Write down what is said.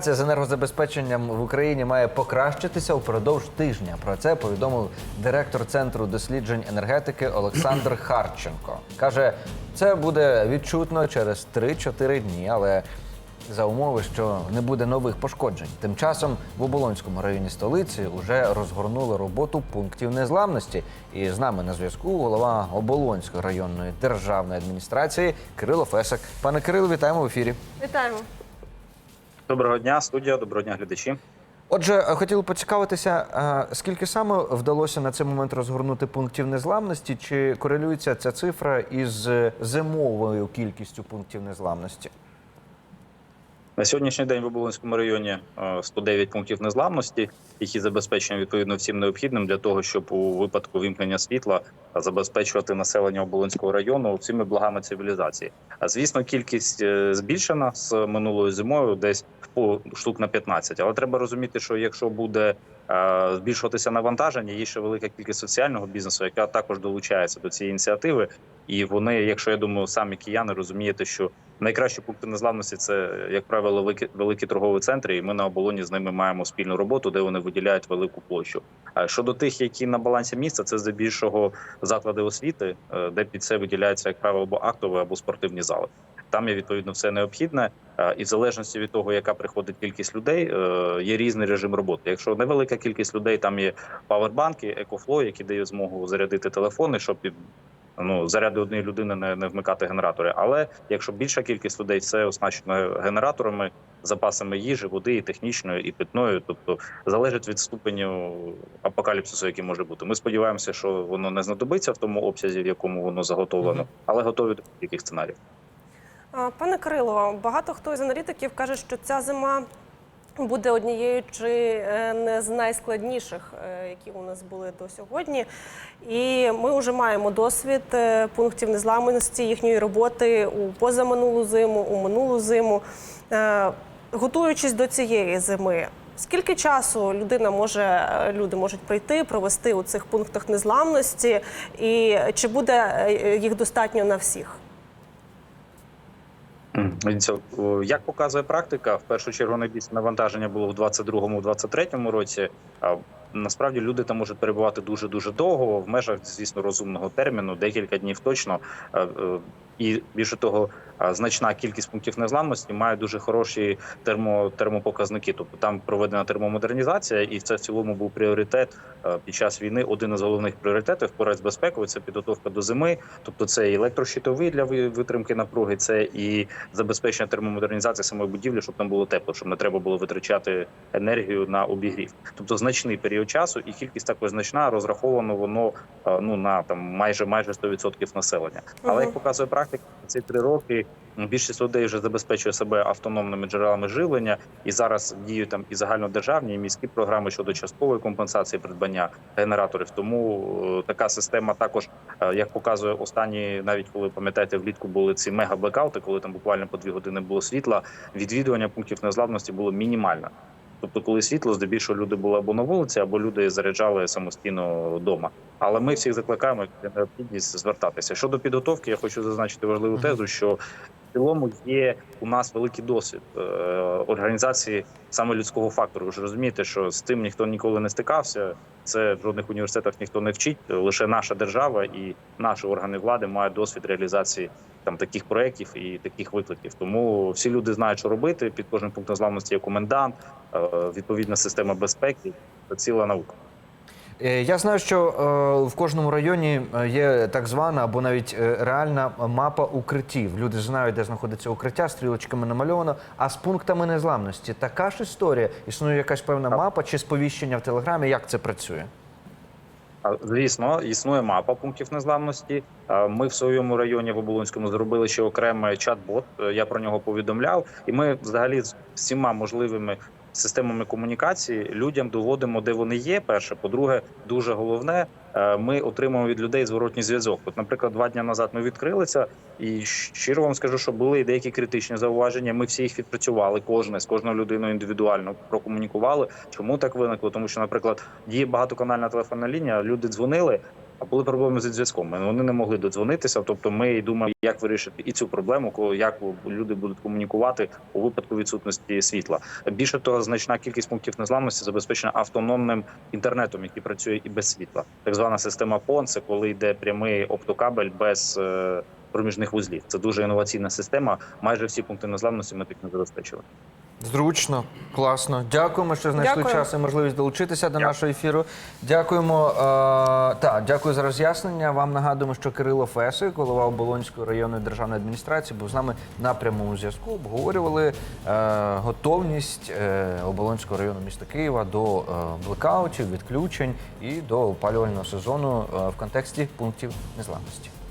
Ситуація з енергозабезпеченням в Україні має покращитися упродовж тижня. Про це повідомив директор центру досліджень енергетики Олександр Харченко. каже, це буде відчутно через 3-4 дні, але за умови, що не буде нових пошкоджень. Тим часом в Оболонському районі столиці вже розгорнули роботу пунктів незламності. І з нами на зв'язку голова Оболонської районної державної адміністрації Кирило Фесик. Пане Кирило, вітаємо в ефірі. Вітаємо. Доброго дня, студія, доброго дня, глядачі. Отже, е, хотів поцікавитися, е, скільки саме вдалося на цей момент розгорнути пунктів незламності? Чи корелюється ця цифра із е, зимовою кількістю пунктів незламності? На сьогоднішній день в Оболонському районі е, 109 пунктів незламності, які забезпечені відповідно всім необхідним для того, щоб у випадку вимкнення світла забезпечувати населення Оболонського району всіми благами цивілізації. А звісно, кількість е, збільшена з минулою зимою, десь штук на 15. Але треба розуміти, що якщо буде збільшуватися навантаження, є ще велика кількість соціального бізнесу, яка також долучається до цієї ініціативи. І вони, якщо я думаю, самі кияни розумієте, що найкращі пункти незламності це, як правило, великі, великі торгові центри, і ми на оболоні з ними маємо спільну роботу, де вони виділяють велику площу. А щодо тих, які на балансі міста, це здебільшого заклади освіти, е, де під це виділяються, як правило, або актові, або спортивні зали. Там є відповідно все необхідне, Е, і в залежності від того, яка приходить кількість людей, е, є різний режим роботи. Якщо невелика кількість людей, там є павербанки, екофло, які дають змогу зарядити телефони, щоб ну заряди однієї людини не, не вмикати генератори. Але якщо більша кількість людей, все оснащено генераторами, запасами їжі, води, і технічною і питною, тобто залежить від ступеню апокаліпсису, який може бути. Ми сподіваємося, що воно не знадобиться в тому обсязі, в якому воно заготовлено, але готові до яких сценаріїв. Пане Кирило, багато хто із аналітиків каже, що ця зима буде однією чи е, не з найскладніших, е, які у нас були до сьогодні. І ми вже маємо досвід е, пунктів незламності їхньої роботи у позаминулу зиму, у минулу зиму. Готуючись до цієї зими, скільки часу людина може люди можуть прийти, провести у цих пунктах незламності, і чи буде їх достатньо на всіх? Як показує практика, в першу чергу найбільше навантаження було в 22-23 році. А насправді люди там можуть перебувати дуже дуже довго, в межах, звісно, розумного терміну, декілька днів точно. Е, І більше того, значна кількість пунктів незламності має дуже хороші термо, термопоказники. Тобто там проведена термомодернізація, і це в цілому був пріоритет е, під час війни. Один із головних пріоритетів поряд з безпекою це підготовка до зими. Тобто це і електрощитовий для ви- витримки напруги, це і забезпечення термомодернізації самої будівлі, щоб там було тепло, щоб не треба було витрачати енергію на обігрів. Тобто значний період часу, і кількість також значна. Розраховано воно е, ну на там майже майже 100% населення. Але як показує практика, ці три роки більшість людей вже забезпечує себе автономними джерелами живлення, і зараз діють там і загальнодержавні, і міські програми щодо часткової компенсації придбання генераторів. Тому е, така система також, е, як показує останні, навіть коли пам'ятаєте, влітку були ці мега-блекаути, коли там буквально по дві години було світла. Відвідування пунктів незламності було мінімальне. Тобто, коли світло, здебільшого люди були або на вулиці, або люди заряджали самостійно вдома. Але ми всіх закликаємо необхідність звертатися. Щодо підготовки, я хочу зазначити важливу тезу, що цілому є у нас великий досвід е, організації саме людського фактору. Ви ж розумієте, що з тим ніхто ніколи не стикався. Це в жодних університетах ніхто не вчить. Лише наша держава і наші органи влади мають досвід реалізації там таких проєктів і таких викликів. Тому всі люди знають, що робити. Під кожним пунктом незламності є комендант, е, відповідна система безпеки. Це ціла наука. Е, Я знаю, що е, в кожному районі е, є так звана або навіть реальна мапа укриттів. Люди знають, де знаходиться укриття, стрілочками намальовано. А з пунктами незламності така ж історія. Існує якась певна мапа чи сповіщення в телеграмі. Як це працює? Звісно, існує мапа пунктів незламності. Ми в своєму районі в Оболонському зробили ще окремий чат-бот. Я про нього повідомляв, і ми взагалі з всіма можливими системами комунікації людям доводимо, де вони є. Перше, по-друге, дуже головне, е, ми отримуємо від людей зворотній зв'язок. От, наприклад, два дні назад ми відкрилися, і щиро вам скажу, що були деякі критичні зауваження. Ми всі їх відпрацювали, кожне з кожною людиною індивідуально прокомунікували. Чому так виникло? Тому що, наприклад, діє багатоканальна телефонна лінія. Люди дзвонили. А були проблеми зі зв'язком. Вони не могли додзвонитися. Тобто, ми думаємо, як вирішити і цю проблему, як люди будуть комунікувати у випадку відсутності світла. Більше того, значна кількість пунктів незламності забезпечена автономним інтернетом, який працює і без світла. Так звана система PON – це коли йде прямий оптокабель без е, проміжних вузлів. Це дуже інноваційна система. Майже всі пункти незламності ми так не забезпечили. Зручно, класно. Дякуємо, що знайшли Дякую. час і можливість долучитися до Дякую. нашого ефіру. Дякуємо. Е, та, дякую за роз'яснення. Вам нагадуємо, що Кирило Фесик, голова Оболонської районної державної адміністрації, був з нами на прямому зв'язку. Обговорювали е, готовність е, Оболонського району міста Києва до е, блекаутів, відключень і до опалювального сезону е, в контексті пунктів незламності.